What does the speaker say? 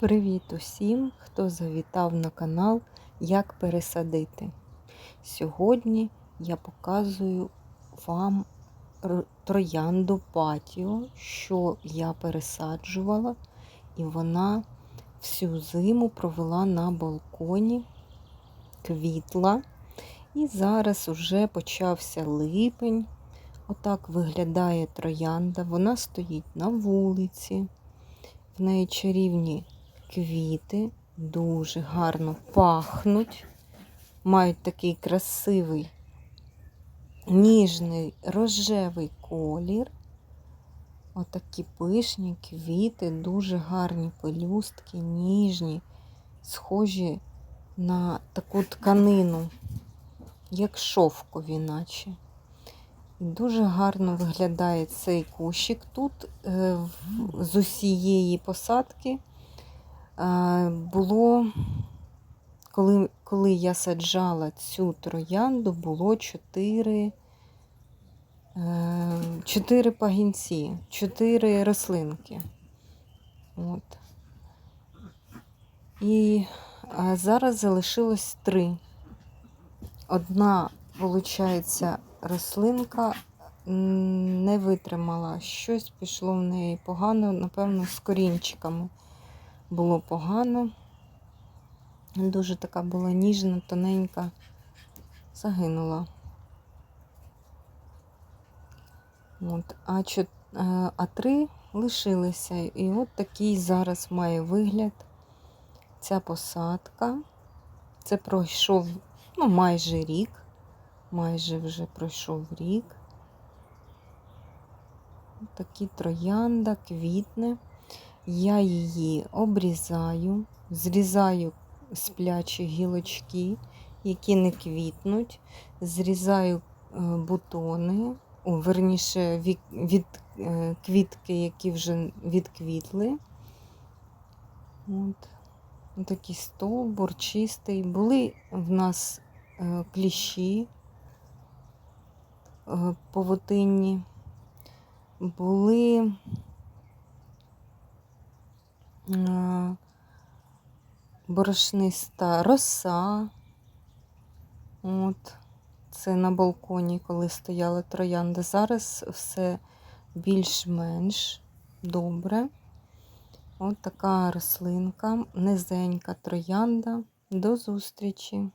Привіт усім, хто завітав на канал Як пересадити. Сьогодні я показую вам троянду патіо, що я пересаджувала, і вона всю зиму провела на балконі, квітла. І зараз уже почався липень. Отак виглядає троянда. Вона стоїть на вулиці. В неї чарівні квіти, дуже гарно пахнуть, мають такий красивий, ніжний рожевий колір. Отакі пишні квіти, дуже гарні пелюстки, ніжні, схожі на таку тканину, як шовкові, наче. Дуже гарно виглядає цей кущик. Тут е, з усієї посадки було, коли, коли я саджала цю троянду, було 4, е, 4 пагінці, 4 рослинки. От. І е, зараз залишилось 3. Одна, виходить, рослинка не витримала. Щось пішло в неї погано, напевно, з корінчиками було погано. Дуже така була ніжна, тоненька, загинула. От. А, чо, е, а три лишилися. І от такий зараз має вигляд ця посадка. Це пройшов ну, майже рік. Майже вже пройшов рік. Такі троянда, квітне. Я її обрізаю, зрізаю сплячі гілочки, які не квітнуть, зрізаю е, бутони, о, верніше від, від е, квітки, які вже відквітли. От. Такий стовбур чистий. Були в нас е, кліщі павутинні, були борошниста роса. От. Це на балконі, коли стояла троянда. Зараз все більш-менш добре. От така рослинка, низенька троянда. До зустрічі!